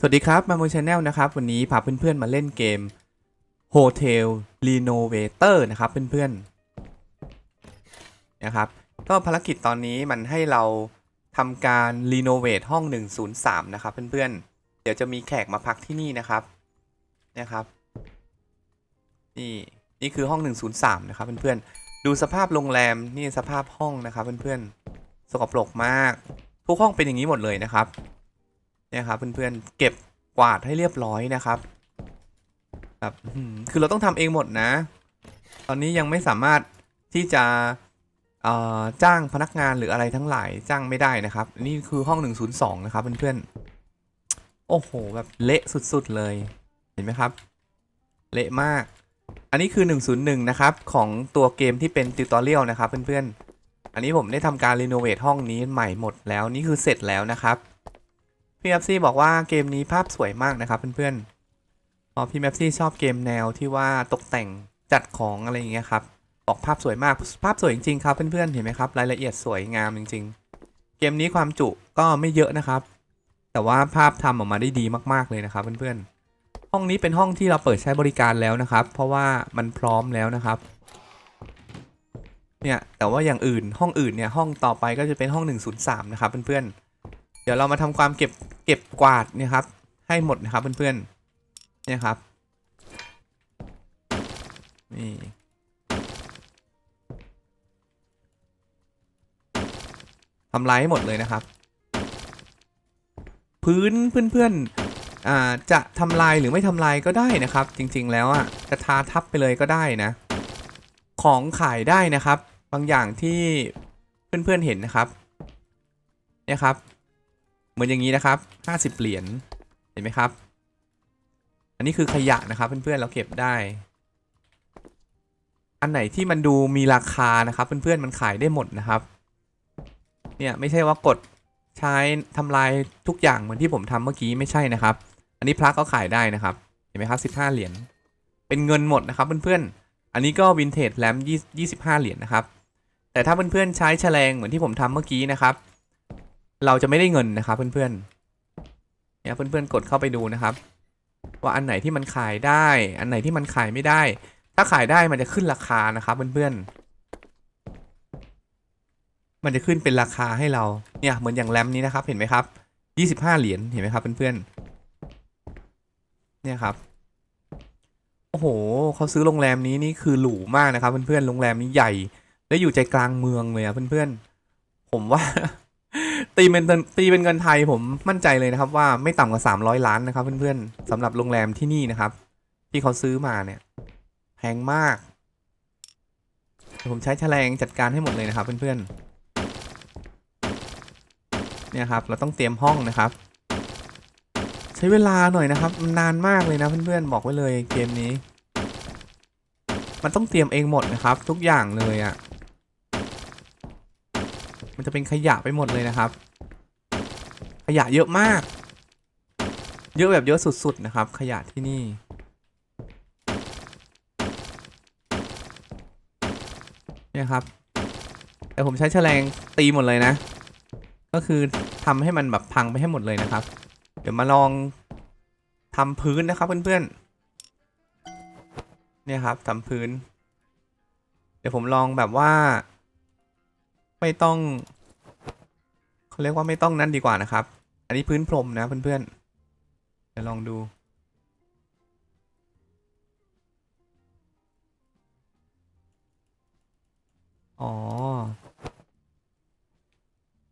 สวัสดีครับมาโมชแนลนะครับ วันนี้พาเพื่อนๆมาเล่นเกม Hotel Renovator นะครับเพื่อนๆนะครับก็ภารกิจตอนนี้มันให้เราทำการรีโนเวทห้อง 103 นะครับเพื่อนๆ เดี๋ยวจะมีแขกมาพักที่นี่นะครับนะครับ นี่นี่คือห้อง 103 นะครับเพื่อนๆ ดูสภาพโรงแรมนี่สภาพห้องนะครับเพื่อนๆ สกปรกมาก ทุกห้องเป็นอย่างนี้หมดเลยนะครับ นี่ยครับเพื่อนๆเก็บกวาดให้เรียบร้อยนะครับแบบคือเราต้องทำเองหมดนะ ตอนนี้ยังไม่สามารถที่จะจ้างพนักงานหรืออะไรทั้งหลายจ้างไม่ได้นะครับ นี่คือห้อง 102 นะครับเพื่อนๆโอ้โหแบบเละสุดๆเลยเห็นไหมครับ เละมาก อันนี้คือ 101 นะครับ ของตัวเกมที่เป็นติวตอเรียลนะครับเพื่อนๆอันนี้ผมได้ทำการรีโนเวทห้องนี้ใหม่หมดแล้วนี่คือเสร็จแล้วนะครับ พี่แมปซี่บอกว่าเกมนี้ภาพสวยมากนะครับเพื่อนๆพอพี่แมปซี่ชอบเกมแนวที่ว่าตกแต่งจัดของอะไรอย่างเงี้ยครับบอกภาพสวยมากภาพสวยจริงๆครับเพื่อนๆเห็นไหมครับรายละเอียดสวยงามจริง ๆ เกมนี้ความจุก็ไม่เยอะนะครับ แต่ว่าภาพทำออกมาได้ดีมากๆเลยนะครับเพื่อนๆห้องนี้เป็นห้องที่เราเปิดใช้บริการแล้วนะครับ เพราะว่ามันพร้อมแล้วนะครับเนี่ยแต่ว่าอย่างอื่นห้องอื่นเนี่ยห้องต่อไปก็จะเป็นห้อง 103 นะครับเพื่อนๆ ดี๋ยวเรามาทำความเก็บเก็บกวาดเนี่ยครับ ให้หมดนะครับเพื่อนๆเนี่ยครับ นี่ทำลายให้หมดเลยนะครับ พื้นเพื่อนๆอ่าจะทำลายหรือไม่ทำลายก็ได้นะครับ จริงๆแล้วอะจะทาทับไปเลยก็ได้นะ ของขายได้นะครับ บางอย่างที่เพื่อนๆเห็นนะครับ เนี่ยครับ เหมือนอย่างนี้นะครับ 50 เหรียญเห็นไหมครับ อันนี้คือขยะนะครับเพื่อนๆเราเก็บได้ อันไหนที่มันดูมีราคานะครับ เพื่อนๆมันขายได้หมดนะครับ เนี่ยไม่ใช่ว่ากดใช้ทำลายทุกอย่างเหมือนที่ผมทำเมื่อกี้ไม่ใช่นะครับ อันนี้พระก็ขายได้นะครับ เห็นไหมครับ15 เหรียญเป็นเงินหมดนะครับเพื่อนๆ อันนี้ก็วินเทจแรม25 เหรียญนะครับ แต่ถ้าเพื่อนๆใช้แฉลงเหมือนที่ผมทำเมื่อกี้นะครับ เราจะไม่ได้เงินนะครับเพื่อนๆเนี่ยเพื่อนๆกดเข้าไปดูนะครับ ว่าอันไหนที่มันขายได้ อันไหนที่มันขายไม่ได้ ถ้าขายได้มันจะขึ้นราคานะครับเพื่อนๆมันจะขึ้นเป็นราคาให้เราเนี่ยเหมือนอย่างแรมนี้นะครับ เห็นไหมครับ25เหรียญเห็นไหมครับเพื่อนๆเนี่ยครับโอ้โหเขาซื้อโรงแรมนี้นี่คือหรูมากนะครับเพื่อนๆโรงแรมนี้ใหญ่ และอยู่ใจกลางเมืองเลยอะเพื่อนๆผมว่า ตีเป็นเงินตีเป็นเงินไทยผมมั่นใจเลยนะครับ ว่าไม่ต่ำกว่า 300 ล้านนะครับ เพื่อนๆสำหรับโรงแรมที่นี่นะครับ ที่เขาซื้อมาเนี่ยแพงมาก ผมใช้แฉลงจัดการให้หมดเลยนะครับ เพื่อนๆเนี่ยครับ เราต้องเตรียมห้องนะครับ ใช้เวลาหน่อยนะครับนนานมากเลยนะเพื่อนๆบอกไว้เลยเกมนี้ มันต้องเตรียมเองหมดนะครับ ทุกอย่างเลยอะ่ะ มันจะเป็นขยะไปหมดเลยนะครับ ขยะเยอะมาก เยอะแบบเยอะสุดๆนะครับ ขยะที่นี่ เนี่ยครับ แต่ผมใช้แฉลงตีหมดเลยนะ ก็คือทำให้มันแบบพังไปให้หมดเลยนะครับ เดี๋ยวมาลองทำพื้นนะครับเพื่อนๆ เนี่ยครับทำพื้น เดี๋ยวผมลองแบบว่า ไม่ต้องเขาเรียกว่าไม่ต้องนั่นดีกว่านะครับ อันนี้พื้นพรมนะเพื่อนๆเดี๋ยวลองดูอ๋อ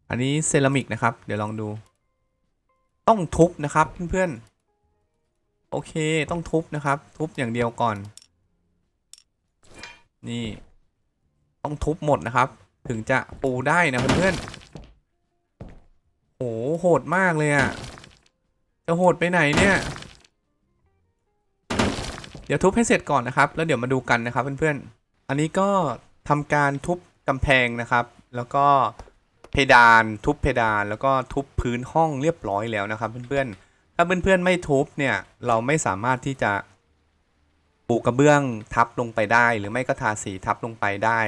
อันนี้เซรามิกนะครับ เดี๋ยวลองดู ต้องทุบนะครับเพื่อนๆ โอเคต้องทุบนะครับ ทุบอย่างเดียวก่อน นี่ ต้องทุบหมดนะครับ ถึงจะปูได้นะเพื่อนๆโหโหดมากเลยอะ่ะ จะโหดไปไหนเนี่ย เดี๋ยวทุบให้เสร็จก่อนนะครับ แล้วเดี๋ยวมาดูกันนะครับเพื่อนๆ อันนี้ก็ทำการทุบกำแพงนะครับ แล้วก็เพดานทุบเพดานแล้วก็ทุบพื้นห้องเรียบร้อยแล้วนะครับเพื่อนๆ ถ้าเพื่อนๆไม่ทุบเนี่ยเราไม่สามารถที่จะปูกระเบื้องทับลงไปได้ หรือไม่ก็ทาสีทับลงไปได้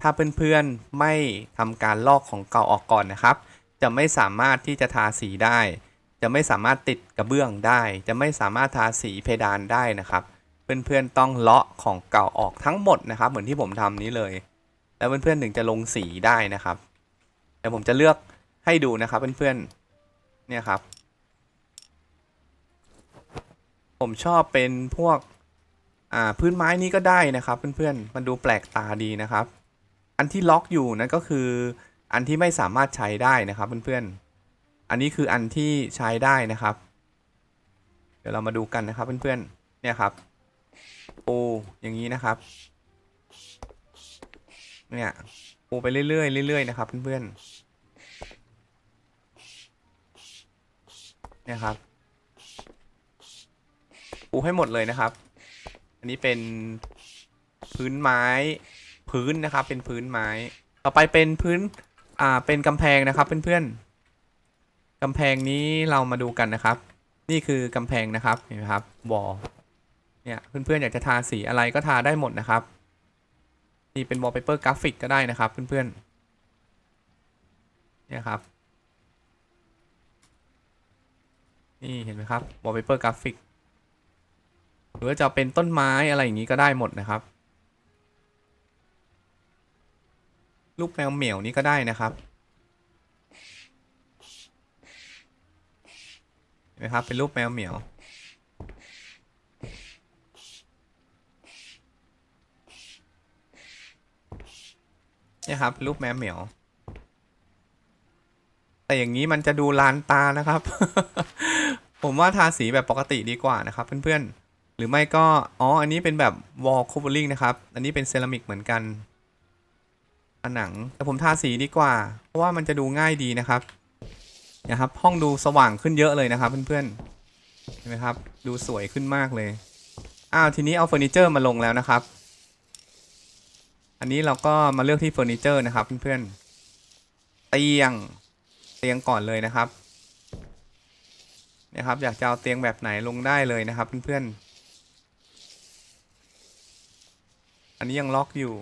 ถ้าเพื่อนๆไม่ทำการลอกของเก่าออกก่อนนะครับ จะไม่สามารถที่จะทาสีได้ จะไม่สามารถติดกระเบื้องได้ จะไม่สามารถทาสีเพดานได้นะครับ เพื่อนๆต้องเลาะของเก่าออกทั้งหมดนะครับ เหมือนที่ผมทำนี้เลย แล้วเพื่อนๆถึงจะลงสีได้นะครับเดี๋ยวผมจะเลือกให้ดูนะครับเพื่อนๆเนี่ยครับ ผมชอบเป็นพวกอ่าพื้นไม้นี้ก็ได้นะครับ เพื่อนๆมันดูแปลกตาดีนะครับ อันที่ล็อกอยู่นั่นก็คือ อันที่ไม่สามารถใช้ได้นะครับเพื่อนๆ อันนี้คืออันที่ใช้ได้นะครับ เดี๋ยวเรามาดูกันนะครับเพื่อนๆ เนี่ยครับ ปูอย่างนี้นะครับ เนี่ยปูไปเรื่อยๆเรื่อยๆนะครับเพื่อนๆ เนี่ยครับปูให้หมดเลยนะครับ อันนี้เป็นพื้นไม้ พื้นนะครับ เป็นพื้นไม้ ต่อไปเป็นพื้น อ่า เป็นกำแพงนะครับ เพื่อนๆกำแพงนี้เรามาดูกันนะครับ นี่คือกำแพงนะครับ เห็นไหมครับวอลเนี่ยเพื่อนๆอยากจะทาสีอะไรก็ทาได้หมดนะครับ นี่เป็นวอลเปเปอร์กราฟิกก็ได้นะครับเพื่อนๆเนี่ยครับนี่เห็นไหมครับวอลเปเปอร์กราฟิกหรือว่าจะเป็นต้นไม้อะไรอย่างนี้ก็ได้หมดนะครับ รูปแมวเหมียวนี้ก็ได้นะครับเห็นไหมครับ เป็นรูปแมวเหมียวเนี่ยครับ รูปแมวเหมียว แต่อย่างนี้มันจะดูลานตานะครับ ผมว่าทาสีแบบปกติดีกว่านะครับ เพื่อนๆ หรือไม่ก็ อ๋อ อันนี้เป็นแบบ wall covering นะครับ อันนี้เป็นเซรามิกเหมือนกัน นัง แต่ผมทาสีดีกว่า เพราะว่ามันจะดูง่ายดีนะครับนะครับ ห้องดูสว่างขึ้นเยอะเลยนะครับ เพื่อนๆเห็นไหมครับ ดูสวยขึ้นมากเลยอ้าวทีนี้เอาเฟอร์นิเจอร์มาลงแล้วนะครับ อันนี้เราก็มาเลือกที่เฟอร์นิเจอร์นะครับ เพื่อนๆเตียงเตียงก่อนเลยนะครับนี่ยครับ อยากจะเอาเตียงแบบไหนลงได้เลยนะครับ เพื่อนๆอันนี้ยังล็อกอยู่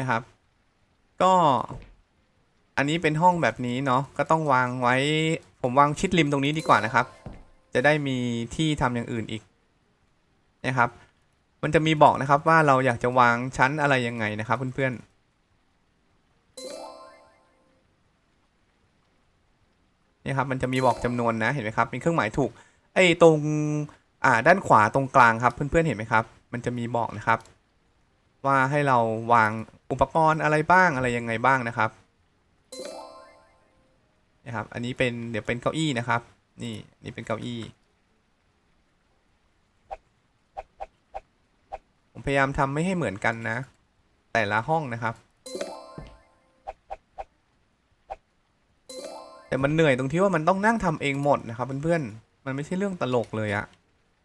นะครับ ก็อันนี้เป็นห้องแบบนี้เนาะก็ต้องวางไว้ ผมวางชิดริมตรงนี้ดีกว่านะครับ จะได้มีที่ทำอย่างอื่นอีกนะครับ มันจะมีบอกนะครับว่าเราอยากจะวางชั้นอะไรยังไงนะครับเพื่อนๆนี่ครับมันจะมีบอกจำนวนนะเห็นไหมครับเป็นเครื่องหมายถูกไอ้ตรงอ่าด้านขวาตรงกลางครับเพื่อนๆเห็นไหมครับ มันจะมีบอกนะครับ ว่าให้เราวาง อุปกรณ์อะไรบ้างอะไรยังไงบ้างนะครับนะครับ อันนี้เป็นเดี๋ยวเป็นเก้าอี้นะครับ นี่นี่เป็นเก้าอี้ ผมพยายามทำไม่ให้เหมือนกันนะ แต่ละห้องนะครับ แต่มันเหนื่อยตรงที่ว่ามันต้องนั่งทำเองหมดนะครับเพื่อนๆมันไม่ใช่เรื่องตลกเลยอะ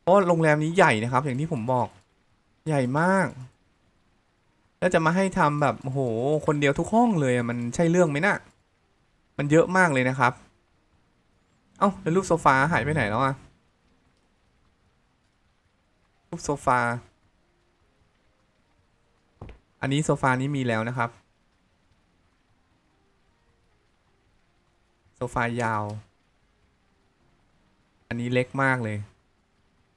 เพราะโรงแรมนี้ใหญ่นะครับ อย่างที่ผมบอกใหญ่มาก แล้วจะมาให้ทำแบบโอ้โหคนเดียวทุกห้องเลยมันใช่เรื่องไหมนะ่ะมันเยอะมากเลยนะครับ เอ้าแล้วรูปโซฟาหายไปไหนแล้วอะรูปโซฟา อันนี้โซฟานี้มีแล้วนะครับ โซฟายาว อันนี้เล็กมากเลย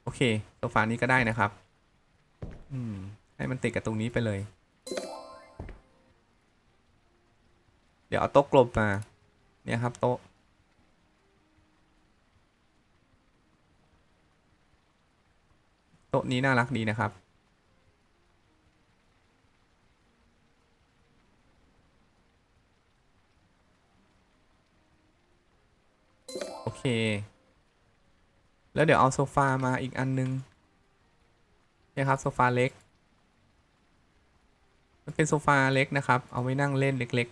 โอเค โซฟานี้ก็ได้นะครับ อืม ให้มันติดกับตรงนี้ไปเลย เดี๋ยวเอาโต๊ะกลมมา เนี่ยครับโต๊ะ โต๊ะนี้น่ารักดีนะครับ โอเค แล้วเดี๋ยวเอาโซฟามาอีกอันนึง เนี่ยครับโซฟาเล็ก มันเป็นโซฟาเล็กนะครับ เอาไว้นั่งเล่นเล็ก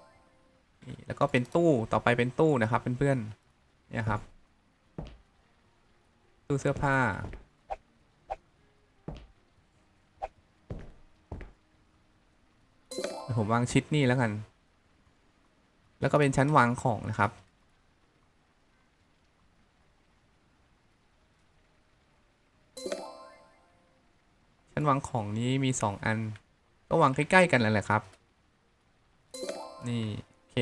ๆนี่แล้วก็เป็นตู้ต่อไปเป็นตู้นะครับเพื่อนๆเนี่ยครับ ตู้เสื้อผ้า ผมวางชิดนี่แล้วกัน แล้วก็เป็นชั้นวางของนะครับชั้นวางของนี้มีสองอัน ก็วางใกล้ๆกันแล้วแหละครับ นี่โอเค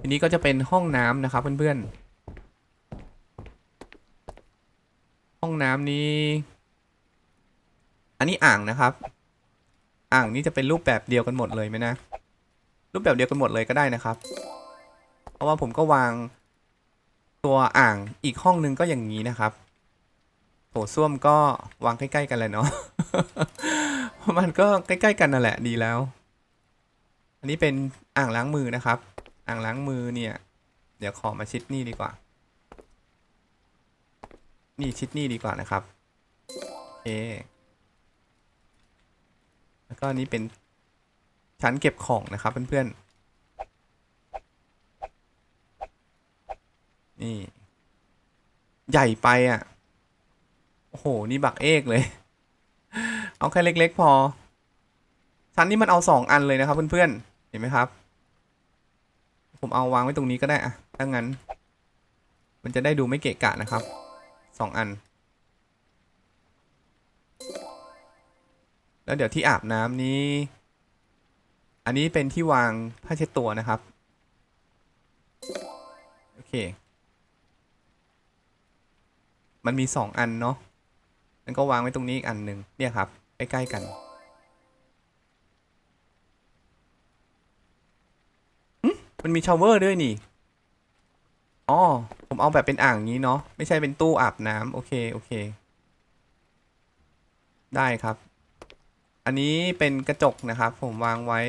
ทีนี้ก็จะเป็นห้องน้ำนะครับเพื่อนๆ ห้องน้ำนี้ อันนี้อ่างนะครับ อ่างนี้จะเป็นรูปแบบเดียวกันหมดเลยไหมนะ รูปแบบเดียวกันหมดเลยก็ได้นะครับ เพราะว่าผมก็วางตัวอ่างอีกห้องนึงก็อย่างนี้นะครับโถส้วมก็วางใกล้ๆกันเลยเนาะ มันก็ใกล้ๆกันนั่นแหละดีแล้ว อันนี้เป็นอ่างล้างมือนะครับ อ่างล้างมือเนี่ย เดี๋ยวขอมาชิดนี่ดีกว่า นี่ชิดนี่ดีกว่านะครับโอแล้วก็อันนี้เป็นชั้นเก็บของนะครับเพื่อนๆ นี่ ใหญ่ไปอะ โอ้โห นี่บักเอกเลย เอาแค่เล็ก ๆ พอ ชั้นนี้มันเอาสองอันเลยนะครับ เพื่อนๆ เห็นไหมครับ ผมเอาวางไว้ตรงนี้ก็ได้อะถ้างั้น มันจะได้ดูไม่เกะกะนะครับ สองอัน แล้วเดี๋ยวที่อาบน้ำนี้ อันนี้เป็นที่วางผ้าเช็ดตัวนะครับ โอเค มันมีสองอันเนาะ มันก็วางไว้ตรงนี้อีกอันหนึ่งเนี่ยครับใกล้ๆกันมันมีชาวเวอร์ด้วยนี่อ๋อผมเอาแบบเป็นอ่างนี้เนาะไม่ใช่เป็นตู้อาบน้ำโอเคโอเค ได้ครับ อันนี้เป็นกระจกนะครับ ผมวางไว้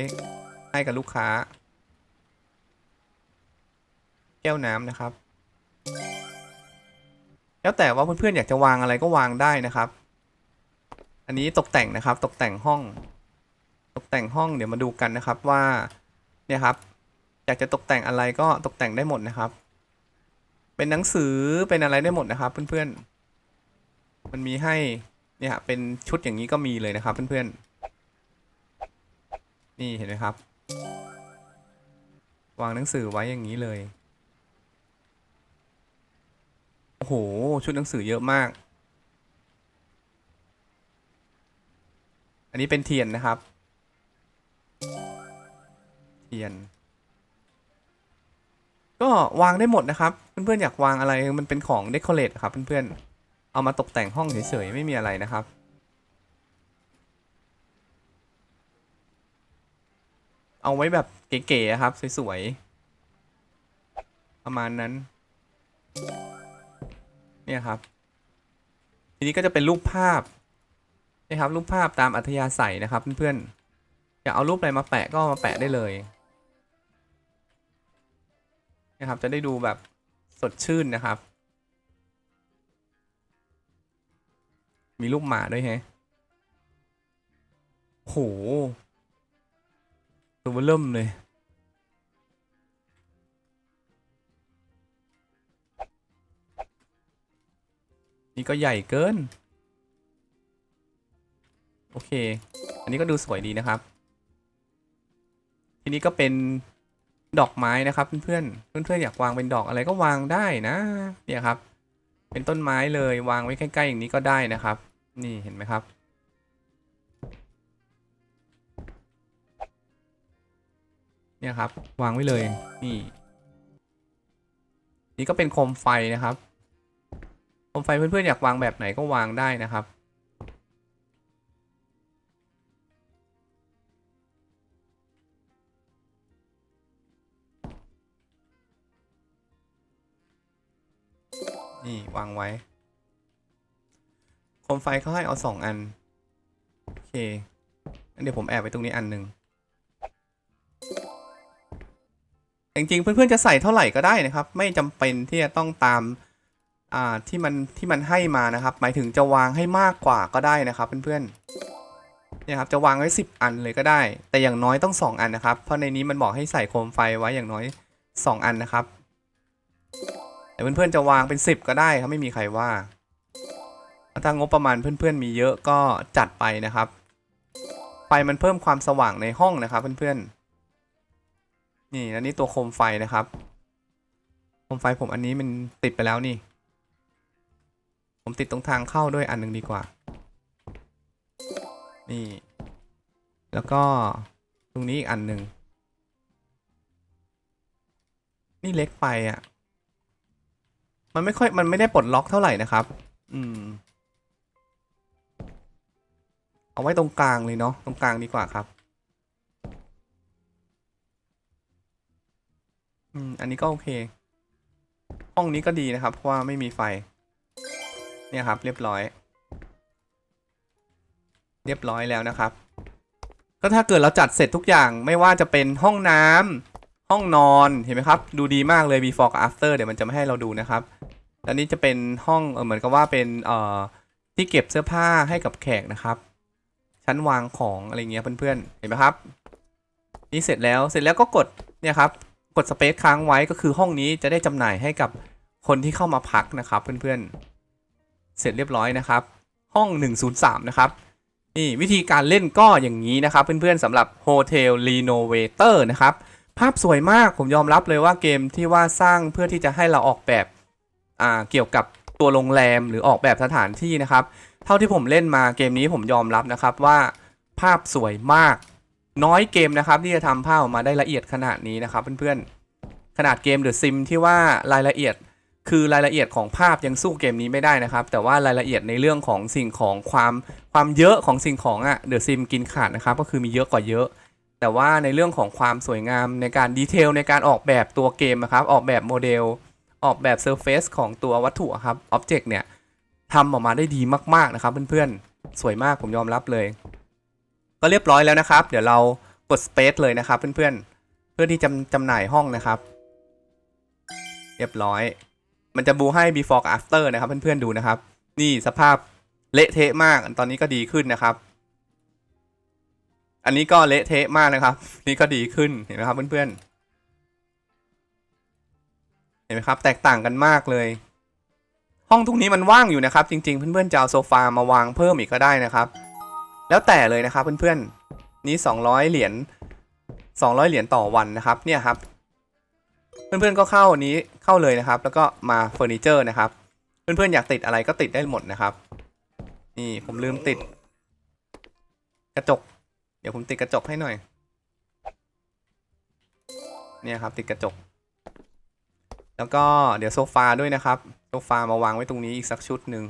ให้กับลูกค้า แก้วน้ำนะครับ แล้วแต่ว่าเพื่อนๆอยากจะวางอะไรก็วางได้นะครับ อันนี้ตกแต่งนะครับ ตกแต่งห้อง ตกแต่งห้องเดี๋ยวมาดูกันนะครับว่า เนี่ยครับ อยากจะตกแต่งอะไรก็ตกแต่งได้หมดนะครับ เป็นหนังสือเป็นอะไรได้หมดนะครับ เพื่อนๆ มันมีให้ เนี่ยเป็นชุดอย่างนี้ก็มีเลยนะครับ เพื่อนๆ นี่เห็นไหมครับ วางหนังสือไว้อย่างนี้เลย โอ้โห ชุดหนังสือเยอะมาก อันนี้เป็นเทียนนะครับ เทียน ก็วางได้หมดนะครับ เพื่อนๆ อยากวางอะไรมันเป็นของเดคอเรทครับ เพื่อนๆ เอามาตกแต่งห้องเฉยๆ ไม่มีอะไรนะครับเอาไว้แบบเก๋ๆครับ สวยๆ ประมาณนั้น เนี่ยครับ ทีนี้ก็จะเป็นรูปภาพนะครับรูปภาพตามอัธยาศัยนะครับเพื่อนๆอยากเอารูปอะไรมาแปะก็มาแปะได้เลยนะครับจะได้ดูแบบสดชื่นนะครับ มีลูกหมาด้วยแฮะโหตัวเบอร์เริ่มเลย นี่ก็ใหญ่เกิน โอเค อันนี้ก็ดูสวยดีนะครับ ทีนี้ก็เป็นดอกไม้นะครับ เพื่อนเพื่อนๆอนอยากวางเป็นดอกอะไรก็วางได้นะ เนี่ยครับ เป็นต้นไม้เลยวางไว้ใกล้ๆอย่างนี้ก็ได้นะครับ นี่เห็นไหมครับเนี่ยครับ วางไว้เลย นี่ นี่ก็เป็นโคมไฟนะครับ มไฟเพื่อนๆอยากวางแบบไหนก็วางได้นะครับ นี่วางไว้โคมไฟเขาให้เอาสองอัน โอเคงั้นเดี๋ยวผมแอบไว้ตรงนี้อันหนึ่งจริงๆเพื่อนๆจะใส่เท่าไหร่ก็ได้นะครับ ไม่จำเป็นที่จะต้องตาม อ่าที่มันที่มันให้มานะครับ หมายถึงจะวางให้มากกว่าก็ได้นะครับเพื่อนๆเนี่ยครับจะวางไว้สิบอันเลยก็ได้ แต่อย่างน้อยต้องสองอันนะครับ เพราะในนี้มันบอกให้ใส่โคมไฟไว้อย่างน้อยสองอันนะครับ แต่เพื่อนๆจะวางเป็นสิบก็ได้ครับไม่มีใครว่าถ้างบประมาณเพื่อนๆมีเยอะก็จัดไปนะครับ ไฟมันเพิ่มความสว่างในห้องนะครับเพื่อนๆนี่แล้วนี่ตัวโคมไฟนะครับ โคมไฟผมอันนี้มันติดไปแล้วนี่ ผมติดตรงทางเข้าด้วยอันหนึ่งดีกว่า นี่ แล้วก็ตรงนี้อีกอันหนึ่ง นี่เล็กไปอะ มันไม่ค่อย มันไม่ได้ปลดล็อกเท่าไหร่นะครับ อืม เอาไว้ตรงกลางเลยเนาะ ตรงกลางดีกว่าครับ อืม อันนี้ก็โอเค ห้องนี้ก็ดีนะครับ เพราะว่าไม่มีไฟ เนี่ยครับเรียบร้อย เรียบร้อยแล้วนะครับ ก็ถ้าเกิดเราจัดเสร็จทุกอย่างไม่ว่าจะเป็นห้องน้ำห้องนอนเห็นไหมครับ ดูดีมากเลย before กับ after เดี๋ยวมันจะไม่ให้เราดูนะครับแล้วนี่จะเป็นห้องเออเหมือนกับว่าเป็นเอ่อที่เก็บเสื้อผ้าให้กับแขกนะครับ ชั้นวางของอะไรเงี้ยเพื่อนๆเห็นไหมครับ นี่เสร็จแล้วเสร็จแล้วก็กดเนี่ยครับกดสเปซค้างไว้ก็คือห้องนี้จะได้จำหน่ายให้กับคนที่เข้ามาพักนะครับเพื่อนๆ เสร็จเรียบร้อยนะครับ ห้อง 103 นะครับนี่วิธีการเล่นก็อย่างนี้นะครับ เพื่อนๆสำหรับ Hotel Renovator นะครับ ภาพสวยมากผมยอมรับเลยว่าเกมที่ว่าสร้างเพื่อที่จะให้เราออกแบบอ่าเกี่ยวกับตัวโรงแรมหรือออกแบบสถานที่นะครับ เท่าที่ผมเล่นมาเกมนี้ผมยอมรับนะครับว่าภาพสวยมาก น้อยเกมนะครับที่จะทำภาพออกมาได้ละเอียดขนาดนี้นะครับ เพื่อนๆขนาดเกม The Sim ที่ว่ารายละเอียด คือรายละเอียดของภาพยังสู้เกมนี้ไม่ได้นะครับ แต่ว่ารายละเอียดในเรื่องของสิ่งของความความเยอะของสิ่งของอะเดอะซิมกินขาดนะครับ ก็คือมีเยอะกว่าเยอะ แต่ว่าในเรื่องของความสวยงามในการดีเทลในการออกแบบตัวเกมนะครับ ออกแบบโมเดล ออกแบบเซอร์เฟซของตัววัตถุครับอ็อบเจกต์เนี่ยทำออกมาได้ดีมากๆนะครับเพื่อนๆ สวยมากผมยอมรับเลย ก็เรียบร้อยแล้วนะครับ เดี๋ยวเรากด Space เลยนะครับเพื่อนๆ เพื่อที่จำจำหน่ายห้องนะครับ เรียบร้อย มันจะบูให้ before กับ after นะครับเพื่อนๆดูนะครับ นี่สภาพเละเทะมากตอนนี้ก็ดีขึ้นนะครับ อันนี้ก็เละเทะมากนะครับ นี่ก็ดีขึ้นเห็นไหมครับเพื่อนๆเห็นไหมครับ แตกต่างกันมากเลย ห้องตรงนี้มันว่างอยู่นะครับ จริงๆ เพื่อนๆจะเอาโซฟามาวางเพิ่มอีกก็ได้นะครับ แล้วแต่เลยนะครับเพื่อนๆนี่200 เหรียญ200 เหรียญต่อวันนะครับ เนี่ยครับ เพื่อนๆก็เข้านนี้เข้าเลยนะครับ แล้วก็มาเฟอร์นิเจอร์นะครับ เพื่อนๆอยากติดอะไรก็ติดได้หมดนะครับ นี่ผมลืมติด กระจก เดี๋ยวผมติดกระจกให้หน่อย เนี่ยครับติดกระจก แล้วก็เดี๋ยวโซฟาด้วยนะครับโซฟามาวางไว้ตรงนี้อีกสักชุดหนึ่ง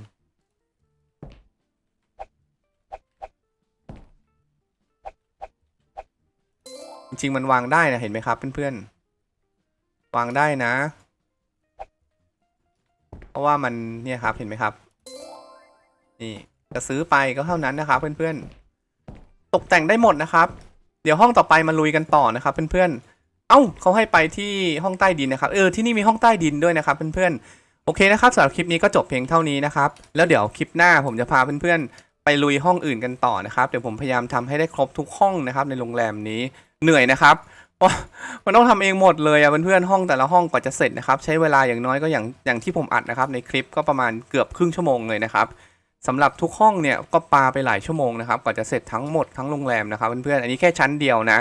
จริงๆมันวางได้นะเห็นไหมครับเพื่อนๆ วางได้นะ เพราะว่ามันเนี่ยครับเห็นไหมครับ นี่จะซื้อไปก็เท่านั้นนะครับ เพื่อนๆ ตกแต่งได้หมดนะครับ เดี๋ยวห้องต่อไปมาลุยกันต่อนะครับ เพื่อนๆ เอ้าเขาให้ไปที่ห้องใต้ดินนะครับ เออที่นี่มีห้องใต้ดินด้วยนะครับ เพื่อนๆ โอเคนะครับสำหรับคลิปนี้ก็จบเพียงเท่านี้นะครับ แล้วเดี๋ยวคลิปหน้าผมจะพาเพื่อนๆ ไปลุยห้องอื่นกันต่อนะครับ เดี๋ยวผมพยายามทำให้ได้ครบทุกห้องนะครับ ในโรงแรมนี้เหนื่อยนะครับ มันต้องทำเองหมดเลยอะเพื่อนๆห้องแต่ละห้องกว่าจะเสร็จนะครับ ใช้เวลาอย่างน้อยก็อย่างอย่างที่ผมอัดนะครับในคลิปก็ประมาณเกือบครึ่งชั่วโมงเลยนะครับสำหรับทุกห้องเนี่ยก็ปาไปหลายชั่วโมงนะครับกว่าจะเสร็จทั้งหมดทั้งโรงแรมนะครับเพื่อนๆอันนี้แค่ชั้นเดียวนะ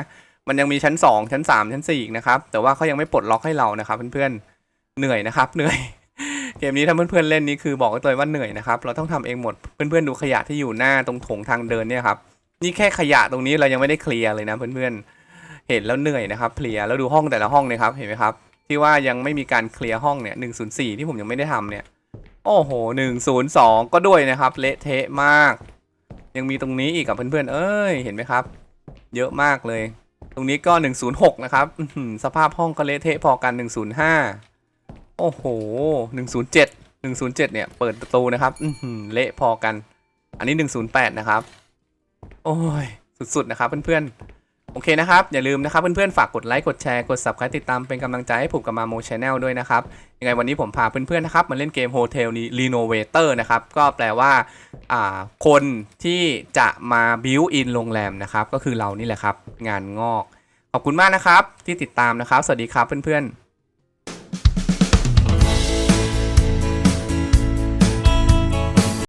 มันยังมีชั้น 2 ชั้น 3 ชั้น4อีกนะครับแต่ว่าเขายังไม่ปลดล็อกให้เรานะครับเพื่อนๆเหนื่อยนะครับเหนื่อยเกมนี้ถ้าเพื่อนๆเล่นนี่คือบอกไว้เลยว่าเหนื่อยนะครับเราต้องทำเองหมดเพื่อนๆดูขยะที่อยู่หน้าตรงโถงทางเดินเนี่ยครับนี่แค่ขยะตรงนี้เรายังไม่ได้เคลียร์เลยนะเพื่อนๆ เห็นแล้วเหนื่อยนะครับเคลียแล้วดูห้องแต่ละห้องเนี่ยครับเห็นไหมครับ ที่ว่ายังไม่มีการเคลียร์ห้องเนี่ยหนึ่งศูนย์สี่ที่ผมยังไม่ได้ทำเนี่ย โอ้โหหนึ่งศูนย์สองก็ด้วยนะครับ เละเทะมาก ยังมีตรงนี้อีกกับเพื่อนๆ เอ้ยเห็นไหมครับ เยอะมากเลย ตรงนี้ก็106นะครับอื้อหือสภาพห้องก็เละเทะพอกัน105โอ้โห107 107เนี่ยเปิดประตูนะครับอื้อหือเละพอกัน อันนี้108นะครับ โอ้ยสุดๆนะครับเพื่อนๆ โอเคนะครับ อย่าลืมนะครับ เพื่อนๆ ฝากกดไลค์กดแชร์กด subscribe ติดตามเป็นกำลังใจให้ผมกับมาโมชแนลด้วยนะครับ ยังไงวันนี้ผมพาเพื่อนๆนะครับ มาเล่นเกม Hotel Renovator นะครับ ก็แปลว่าคนที่จะมาบิวอินโรงแรมนะครับ ก็คือเรานี่แหละครับ งานงอก ขอบคุณมากนะครับ ที่ติดตามนะครับ สวัสดีครับเพื่อนๆ